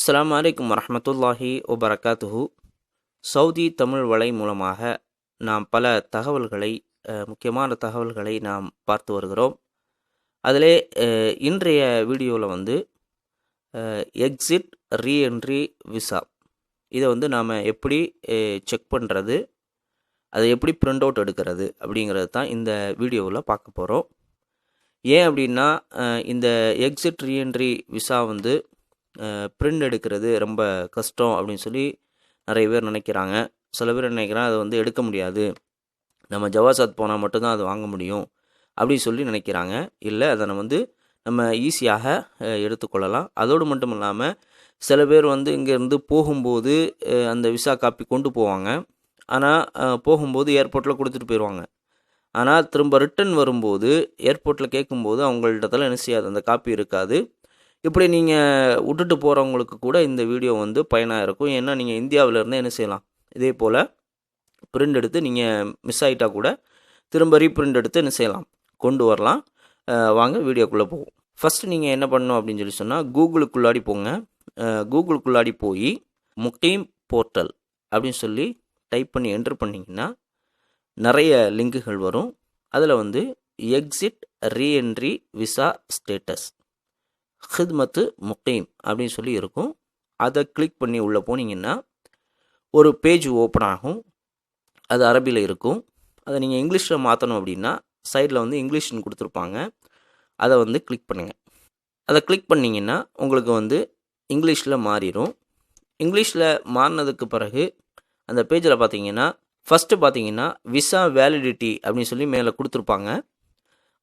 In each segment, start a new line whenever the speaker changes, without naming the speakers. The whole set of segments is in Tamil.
அஸ்லாம் வலைக்கம் வரமத்துல்லாஹி வபரகாத்துஹு. சவுதி தமிழ் வலை மூலமாக நாம் பல தகவல்களை முக்கியமான தகவல்களை நாம் பார்த்து வருகிறோம். அதிலே இன்றைய வீடியோவில் வந்து எக்ஸிட் ரீஎன்ட்ரி விசா. இதை வந்து நாம் எப்படி செக் பண்ணுறது அதை எப்படி பிரிண்ட் அவுட் எடுக்கிறது அப்படிங்கிறது தான் இந்த வீடியோவில் பார்க்க போகிறோம் ஏன் அப்படின்னா இந்த எக்ஸிட் ரீஎன்ட்ரி விசா வந்து பிரிண்ட் எடுக்கிறது ரொம்ப கஷ்டம் அப்படின்னு சொல்லி நிறைய பேர் நினைக்கிறாங்க. சில பேர் நினைக்கிறாங்க அதை வந்து எடுக்க முடியாது. நம்ம ஜவாசாத் போனால் மட்டும்தான் அது வாங்க முடியும் அப்படின்னு சொல்லி நினைக்கிறாங்க. இல்லை அதை நம்ம வந்து நம்ம ஈஸியாக எடுத்துக்கொள்ளலாம். அதோடு மட்டும் இல்லாமல் சில பேர் வந்து இங்கேருந்து போகும்போது அந்த விசா காப்பி கொண்டு போவாங்க. ஆனால் போகும்போது ஏர்போர்ட்டில் கொடுத்துட்டு போயிடுவாங்க. ஆனால் திரும்ப ரிட்டன் வரும்போது ஏர்போர்ட்டில் கேட்கும்போது அவங்கள்ட்டதெல்லாம் என்ன செய்யாது? அந்த காப்பி இருக்காது. இப்படி நீங்கள் விட்டுட்டு போகிறவங்களுக்கு கூட இந்த வீடியோ வந்து பயனாக இருக்கும். ஏன்னா நீங்கள் இந்தியாவிலேருந்து என்ன செய்யலாம்? இதே போல் பிரிண்ட் எடுத்து நீங்கள் மிஸ் ஆகிட்டா கூட திரும்ப ரீப்ரிண்ட் எடுத்து என்ன செய்யலாம்? கொண்டு வரலாம். வாங்க வீடியோக்குள்ளே போவோம். ஃபஸ்ட்டு நீங்கள் என்ன பண்ணணும் அப்படின்னு சொல்லி சொன்னால் கூகுளுக்குள்ளாடி போங்க. கூகுளுக்குள்ளாடி போய் முக்கீம் போர்ட்டல் அப்படின்னு சொல்லி டைப் பண்ணி என்ட்ரு பண்ணிங்கன்னா நிறைய லிங்குகள் வரும். அதில் வந்து எக்ஸிட் ரீஎன்ட்ரி விசா ஸ்டேட்டஸ் ஹித்மத்து முக்கீம் அப்படின்னு சொல்லி இருக்கும். அதை கிளிக் பண்ணி உள்ளே போனீங்கன்னா ஒரு பேஜ் ஓப்பன் ஆகும். அது அரபியில் இருக்கும். அதை நீங்கள் இங்கிலீஷில் மாற்றணும் அப்படின்னா சைடில் வந்து இங்கிலீஷ்னு கொடுத்துருப்பாங்க. அதை வந்து கிளிக் பண்ணுங்கள் அதை கிளிக் பண்ணிங்கன்னா உங்களுக்கு வந்து இங்கிலீஷில் மாறிடும் இங்கிலீஷில் மாறினதுக்கு பிறகு அந்த பேஜில் பார்த்தீங்கன்னா ஃபஸ்ட்டு பார்த்தீங்கன்னா விசா வேலிடிட்டி அப்படின்னு சொல்லி மேலே கொடுத்துருப்பாங்க.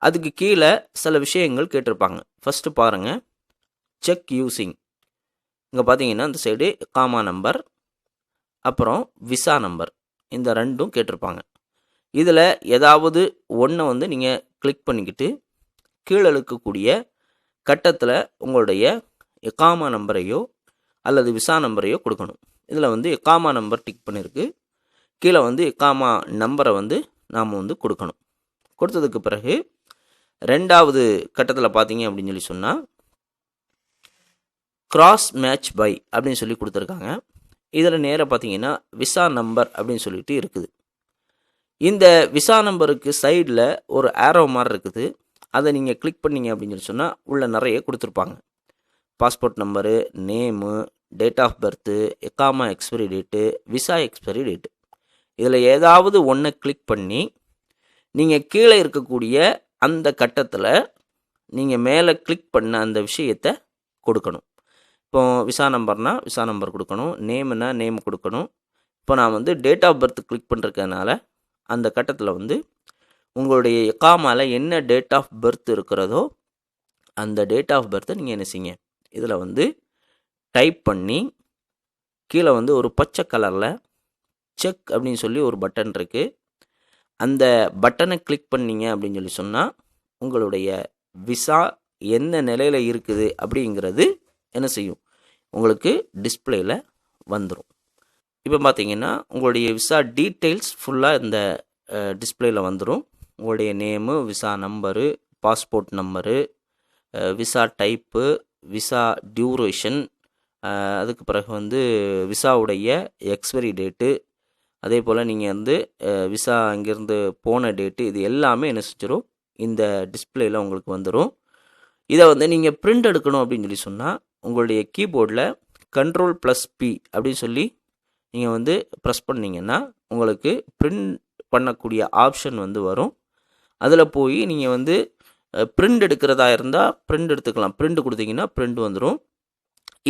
அதுக்கு கீழே சில விஷயங்கள் கேட்டிருப்பாங்க. ஃபஸ்ட்டு பாருங்கள் செக் யூசிங் இங்கே பார்த்தீங்கன்னா இந்த சைடு காமா நம்பர் அப்புறம் விசா நம்பர் இந்த ரெண்டும் கேட்டிருப்பாங்க. இதில் ஏதாவது ஒன்றை வந்து நீங்கள் கிளிக் பண்ணிக்கிட்டு கீழே இருக்கக்கூடிய கட்டத்தில் உங்களுடைய எக்காமா நம்பரையோ அல்லது விசா நம்பரையோ கொடுக்கணும். இதில் வந்து எக்காமா நம்பர் டிக் பண்ணியிருக்கு கீழே வந்து எக்காமா நம்பரை வந்து நாம் வந்து கொடுக்கணும். கொடுத்ததுக்கு பிறகு ரெண்டாவது கட்டத்தில் பார்த்தீங்க அப்படின்னு சொல்லி சொன்னால் கிராஸ் மேட்ச் பை அப்படின்னு சொல்லி கொடுத்துருக்காங்க. இதில் நேராக பார்த்தீங்கன்னா விசா நம்பர் அப்படின்னு சொல்லிட்டு இருக்குது. இந்த விசா நம்பருக்கு சைடில் ஒரு ஆரோ மாதிரி இருக்குது. அதை நீங்கள் கிளிக் பண்ணீங்க அப்படின்னு சொல்லி சொன்னால் உள்ள நிறைய கொடுத்துருப்பாங்க. Passport number name date of birth எக்காமா expiry date visa expiry date இதில் ஏதாவது ஒன்றை கிளிக் பண்ணி நீங்கள் கீழே இருக்கக்கூடிய அந்த கட்டத்தில் நீங்கள் மேலே கிளிக் பண்ண அந்த விஷயத்தை கொடுக்கணும். இப்போ விசா நம்பர்னால் விசா நம்பர் கொடுக்கணும். நேம்னா நேம் கொடுக்கணும். இப்போ நான் வந்து டேட் ஆஃப் பர்த் கிளிக் பண்ணுறதுனால அந்த கட்டத்தில் வந்து உங்களுடைய எக்காமால் என்ன டேட் ஆஃப் பர்த் இருக்கிறதோ அந்த டேட் ஆஃப் பர்த்தை நீங்கள் என்ன செய்யுங்க? இதில் வந்து டைப் பண்ணி கீழே வந்து ஒரு பச்சை கலரில் செக் அப்படின்னு சொல்லி ஒரு பட்டன் இருக்குது அந்த பட்டனை கிளிக் பண்ணீங்க அப்படின்னு சொல்லி சொன்னால் உங்களுடைய விசா எந்த நிலையில் இருக்குது அப்படிங்கிறது என்ன செய்யும்? உங்களுக்கு டிஸ்பிளேயில் வந்துடும் இப்போ பார்த்தீங்கன்னா உங்களுடைய விசா டீட்டெயில்ஸ் ஃபுல்லாக இந்த டிஸ்பிளேயில் வந்துடும் உங்களுடைய name visa number passport number visa type visa duration அதுக்கு பிறகு வந்து விசாவுடைய எக்ஸ்பைரி டேட்டு அதே போல் நீங்கள் வந்து விசா அங்கேருந்து போன டேட்டு இது எல்லாமே என்ன செஞ்சிடும் இந்த டிஸ்பிளேயில் உங்களுக்கு வந்துடும் இதை வந்து நீங்கள் பிரிண்ட் எடுக்கணும் அப்படின்னு சொல்லி சொன்னால் உங்களுடைய கீபோர்டில் கண்ட்ரோல் ப்ளஸ் பி அப்படின்னு சொல்லி நீங்கள் வந்து ப்ரெஸ் பண்ணீங்கன்னா உங்களுக்கு பிரிண்ட் பண்ணக்கூடிய ஆப்ஷன் வந்து வரும். அதில் போய் நீங்கள் வந்து பிரிண்ட் எடுக்கிறதா இருந்தால் பிரிண்ட் எடுத்துக்கலாம். பிரிண்ட் கொடுத்தீங்கன்னா பிரிண்ட் வந்துடும்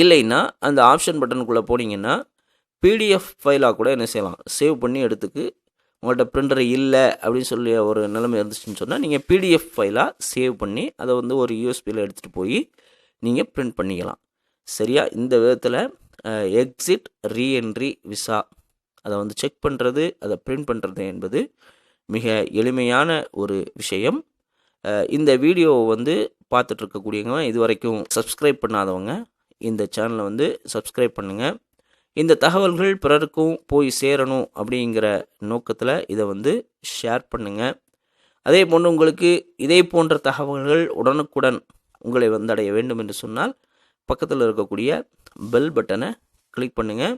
இல்லைன்னா அந்த ஆப்ஷன் பட்டனுக்குள்ளே போனீங்கன்னா பிடிஎஃப் ஃபைலாக கூட என்ன செய்யலாம்? சேவ் பண்ணி எடுத்துக்கு உங்கள்கிட்ட பிரிண்டர் இல்லை அப்படின்னு சொல்லி ஒரு நிலைமை இருந்துச்சுன்னு சொன்னால் நீங்கள் பிடிஎஃப் ஃபைலாக சேவ் பண்ணி அதை வந்து ஒரு யூஎஸ்பியில் எடுத்துகிட்டு போய் நீங்கள் பிரிண்ட் பண்ணிக்கலாம். சரியா? இந்த விதத்தில் எக்ஸிட் ரீஎன்ட்ரி விசா அதை வந்து செக் பண்ணுறது அதை பிரிண்ட் பண்ணுறது என்பது மிக எளிமையான ஒரு விஷயம். இந்த வீடியோவை வந்து பார்த்துட்ருக்கக்கூடியவங்க இது வரைக்கும் சப்ஸ்கிரைப் பண்ணாதவங்க இந்த சேனலை வந்து சப்ஸ்கிரைப் பண்ணுங்கள் இந்த தகவல்கள் பிறருக்கும் போய் சேரணும் அப்படிங்கிற நோக்கத்தில் இதை வந்து ஷேர் பண்ணுங்கள் அதே போன்று உங்களுக்கு இதே போன்ற தகவல்கள் உடனுக்குடன் உங்களை வந்தடைய வேண்டும் என்று சொன்னால் பக்கத்தில் இருக்கக்கூடிய பெல் பட்டனை கிளிக் பண்ணுங்கள்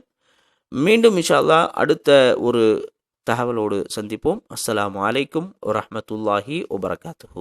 மீண்டும் இன்ஷா அடுத்த ஒரு தகவலோடு சந்திப்போம். அஸ்லாம் அலைக்கும் வரமத்துல்லாஹி வபரகாத்துஹு.